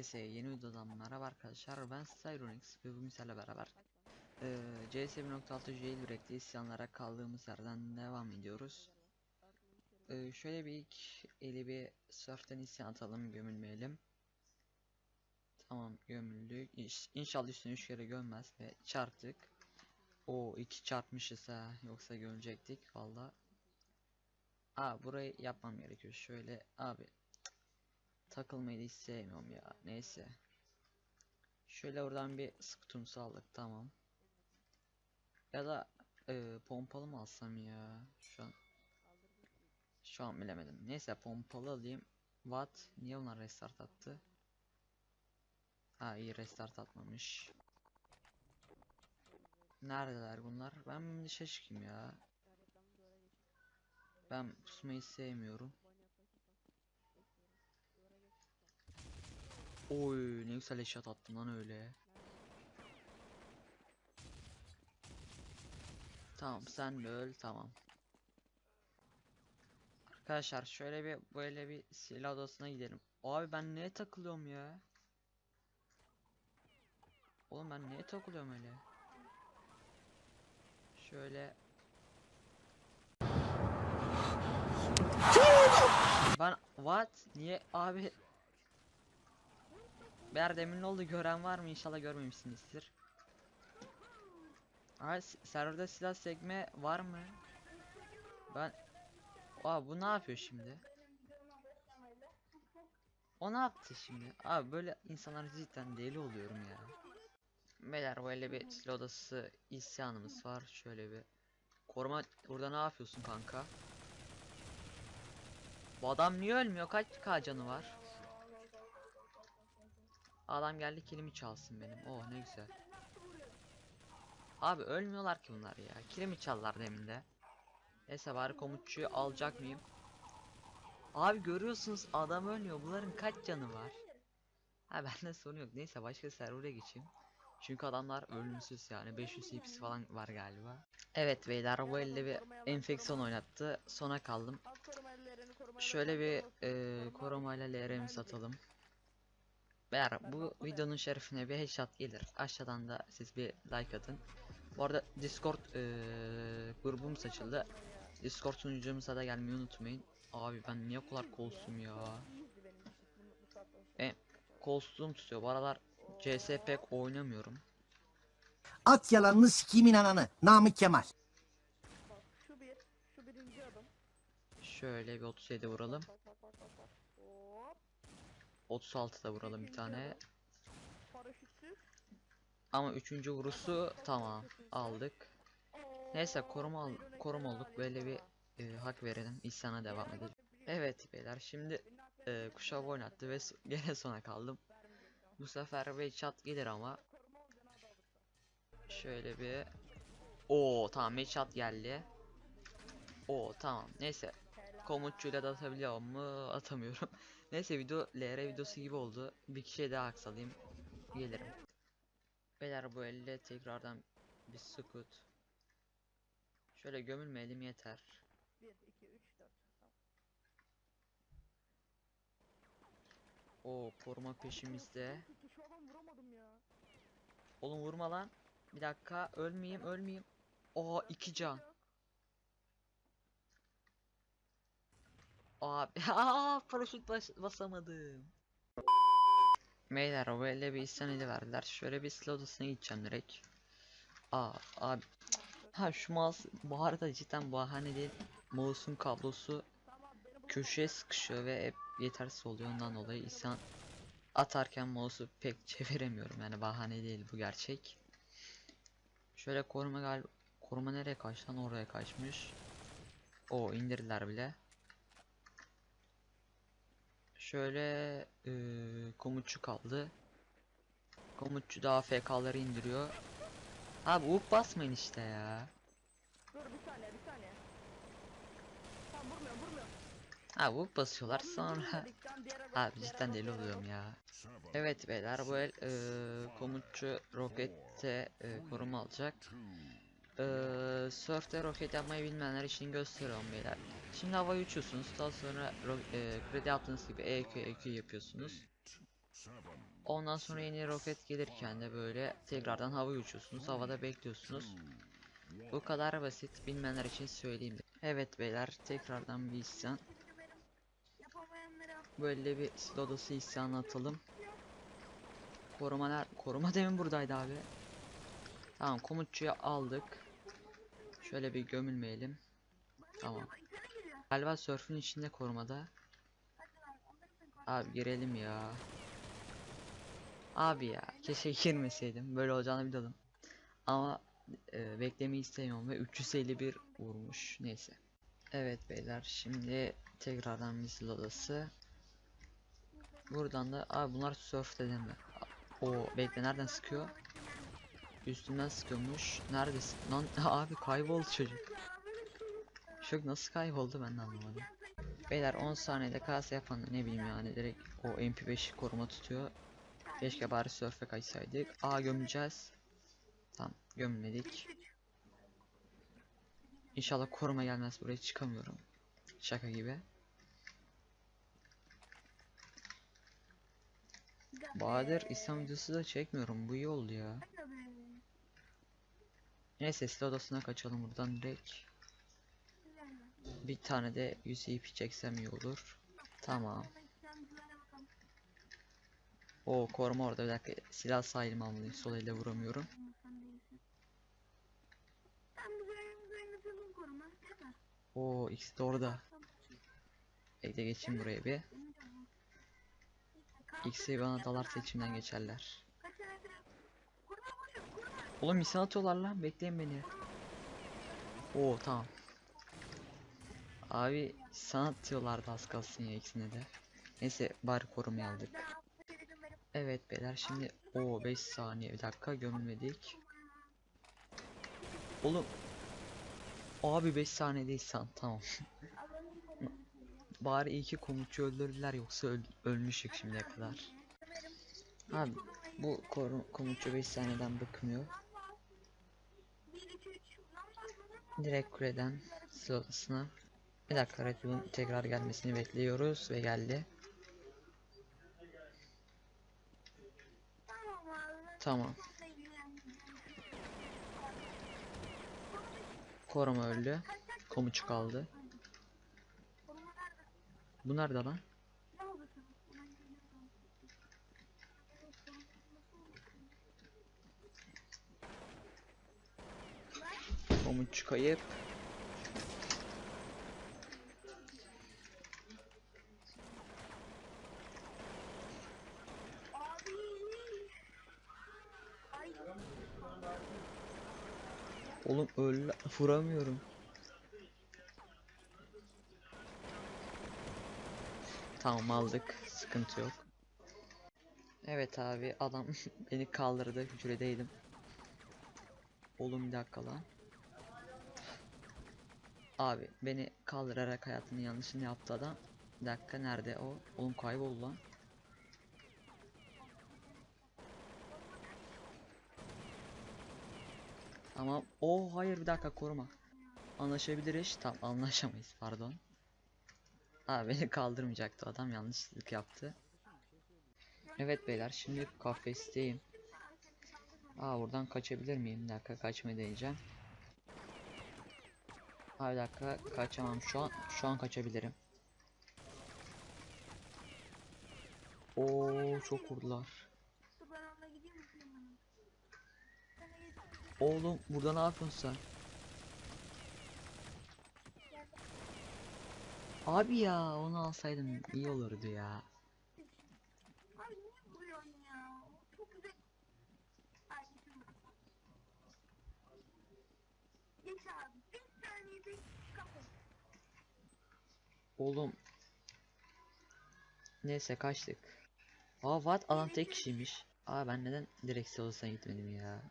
Herkese yeni videodan merhaba arkadaşlar ben Cyronix ve bugün sizlerle beraber eee CS 1.6 Jailbreak'te isyanlara kaldığımız yerden devam ediyoruz. Eee, şöyle bir ilk eli bir surf'ten isyan atalım gömülmeyelim. Tamam gömüldük. İş, inşallah üstüne 3 kere gömmez ve çarptık. O iki çarpmışız ha yoksa gömecektik valla. Aa burayı yapmam gerekiyor şöyle abi takılmayı da hiç ya. Neyse. Şöyle oradan bir skutumsu aldık tamam. Ya da e, pompalı mı alsam ya? Şu an şu an bilemedim. Neyse pompalı alayım. What? Niye onlar restart attı? Ha iyi restart atmamış. Neredeler bunlar? Ben dışarı ya. Ben pusmayı sevmiyorum. Oy ne güzel eşat attım lan öyle. Tamam sen de öl tamam. Arkadaşlar şöyle bir böyle bir silah odasına gidelim. Abi ben neye takılıyorum ya? Oğlum ben neye takılıyorum öyle? Şöyle Ben what? Niye abi Ber demin ne oldu gören var mı? İnşallah görmemişsinizdir. S- serverda silah sekme var mı? Ben Aa bu ne yapıyor şimdi? O ne yaptı şimdi? Abi böyle insanlar cidden deli oluyorum ya. Beyler böyle bir silah odası isyanımız var. Şöyle bir Koruma burada ne yapıyorsun kanka? Bu adam niye ölmüyor? Kaç K canı var? Adam geldi kilimi çalsın benim. Oh ne güzel. Abi ölmüyorlar ki bunlar ya. Kilimi çallar demin de. Neyse bari komutçuyu alacak mıyım? Abi görüyorsunuz adam ölmüyor. Bunların kaç canı var? Ha bende sorun yok. Neyse başka server'a geçeyim. Çünkü adamlar ölümsüz yani 500 CP'si falan var galiba. Evet beyler bu elde bir enfeksiyon oynattı. Sona kaldım. Şöyle bir e, korumayla LRM satalım. Beyler bu videonun şerefine bir headshot gelir. Aşağıdan da siz bir like atın. Bu arada Discord eee grubumuz açıldı. Discord sunucumuza da gelmeyi unutmayın. Abi ben niye kadar kolsum ya? Ben kolsum tutuyor. Bu aralar CS pek oynamıyorum. At yalanını sikimin ananı. Namık Kemal. Bak şu bir, şu birinci adım. Şöyle bir 37 vuralım. 36 da vuralım bir tane. Ama üçüncü vurusu tamam aldık. Neyse koruma al koruma olduk. Böyle bir e, hak verelim. İsyana devam edelim. Evet beyler şimdi e, kuşağı oynattı ve gene sona kaldım. Bu sefer bir chat gelir ama. Şöyle bir o tamam headshot geldi. O tamam neyse. Komutçuyla da atabiliyor mu? Atamıyorum. neyse video LR videosu gibi oldu. Bir kişiye daha aksalayım. Gelirim. Beyler bu elle tekrardan bir scoot. Şöyle gömülmeyelim yeter. 1, 2, 3, 4. O koruma peşimizde. Oğlum vurma lan. Bir dakika ölmeyeyim ölmeyeyim. Oha iki can. Abi aa paraşüt bas basamadım. Beyler böyle bir isyan eli verdiler. Şöyle bir silah odasına gideceğim direkt. Aa abi. Ha şu mouse bu arada cidden bahane değil. Mouse'un kablosu köşeye sıkışıyor ve hep yetersiz oluyor ondan dolayı isyan atarken mouse'u pek çeviremiyorum yani bahane değil bu gerçek. Şöyle koruma gal koruma nereye kaçtı lan oraya kaçmış. O indirdiler bile. Şöyle eee komutçu kaldı. Komutçu da AFK'ları indiriyor. Abi uk basmayın işte ya. Dur bir saniye bir saniye. Tamam vurmuyorum vurmuyorum. Ha bu basıyorlar sonra. Abi cidden deli oluyorum ya. Evet beyler bu el eee komutçu rokette eee, koruma alacak. Eee surf'te roket yapmayı bilmeyenler için gösteriyorum beyler. Şimdi havaya uçuyorsunuz daha sonra eee, kredi yaptığınız gibi EQ EQ yapıyorsunuz. Ondan sonra yeni roket gelirken de böyle tekrardan havaya uçuyorsunuz havada bekliyorsunuz. Bu kadar basit bilmeyenler için söyleyeyim. Evet beyler tekrardan bir isyan. Böyle bir Slodos'u isyan atalım. Koruma ner koruma demin buradaydı abi. Tamam komutçuyu aldık. Şöyle bir gömülmeyelim. Tamam. Galiba sörfün içinde korumada. Abi girelim ya. Abi ya keşke girmeseydim. Böyle olacağını biliyordum. Ama e, beklemeyi istemiyorum ve 351 vurmuş. Neyse. Evet beyler şimdi tekrardan misil odası. Buradan da abi bunlar surf dedi mi? O bekle nereden sıkıyor? Üstümden sıkıyormuş. Neredesin? Lan abi kayboldu çocuk. Çocuk nasıl kayboldu ben de anlamadım. Beyler 10 saniyede kase yapan ne bileyim yani direkt o MP5'i koruma tutuyor. Keşke bari surf'e kaçsaydık. A gömeceğiz. Tamam gömmedik. İnşallah koruma gelmez buraya çıkamıyorum. Şaka gibi. Bahadır İslam videosu da çekmiyorum. Bu iyi oldu ya. Neyse silah odasına kaçalım buradan direkt. Bir tane de UCP çeksem iyi olur. Tamam. O koruma orada bir dakika. Silah almalıyım. Sol elle vuramıyorum. O ikisi de orada. Bekle geçeyim buraya bir. İkisi bana dalarsa içimden geçerler. Oğlum misal atıyorlar lan. Bekleyin beni. Oo tamam. Abi sana atıyorlardı az kalsın ya ikisine de. Neyse bari korumayı aldık. Evet beyler şimdi o 5 saniye bir dakika gömülmedik. Oğlum Abi 5 saniyedeyiz san tamam. Bari iyi ki komutçu öldürdüler yoksa öl- ölmüşük şimdiye kadar. Abi bu komutçu 5 saniyeden bıkmıyor. Direkt kuleden sırasına. Bir dakika Bull'un tekrar gelmesini bekliyoruz ve geldi. Tamam. Koruma öldü. Komutçu kaldı. Bu nerede lan? Komutçu kayıp. Oğlum öl vuramıyorum. Tamam aldık. Sıkıntı yok. Evet abi adam beni kaldırdı. Hücredeydim. Oğlum bir dakika lan. Abi beni kaldırarak hayatının yanlışını yaptı adam. Bir dakika nerede o? Oğlum kayboldu lan. Tamam. O hayır bir dakika koruma. Anlaşabiliriz. Tamam anlaşamayız pardon. Abi beni kaldırmayacaktı adam yanlışlık yaptı. Evet beyler şimdi kafesteyim. Aa buradan kaçabilir miyim? Bir dakika kaçmayı deneyeceğim. Bir dakika kaçamam şu an şu an kaçabilirim. Oo çok vurdular. Oğlum burada ne yapıyorsun sen? Abi ya onu alsaydım iyi olurdu ya. Oğlum. Neyse kaçtık. Aa what adam tek kişiymiş. Aa ben neden direkt odasına gitmedim ya.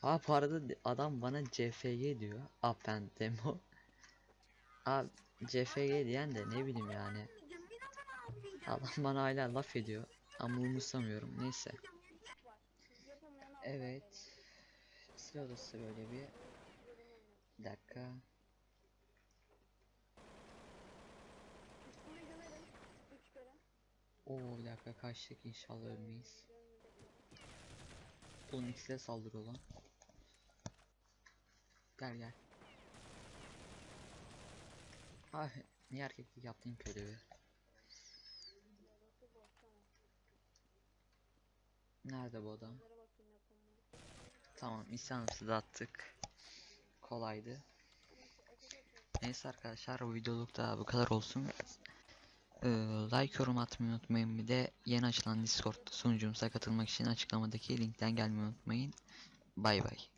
Ha bu arada adam bana CFG diyor. And demo. Abi CFG diyen de ne bileyim yani. Adam bana hala laf ediyor. Ama umursamıyorum. Neyse. Evet. Odası böyle bir. Bir dakika. Oo bir dakika kaçtık inşallah ölmeyiz. Bunun ikisi de saldırıyor lan. Gel gel. Ah niye erkeklik yaptın bir? Nerede bu adam? Tamam da attık. Kolaydı. Neyse arkadaşlar bu videoluk da bu kadar olsun. Ee, like yorum atmayı unutmayın. Bir de yeni açılan Discord sunucumuza katılmak için açıklamadaki linkten gelmeyi unutmayın. Bay bay.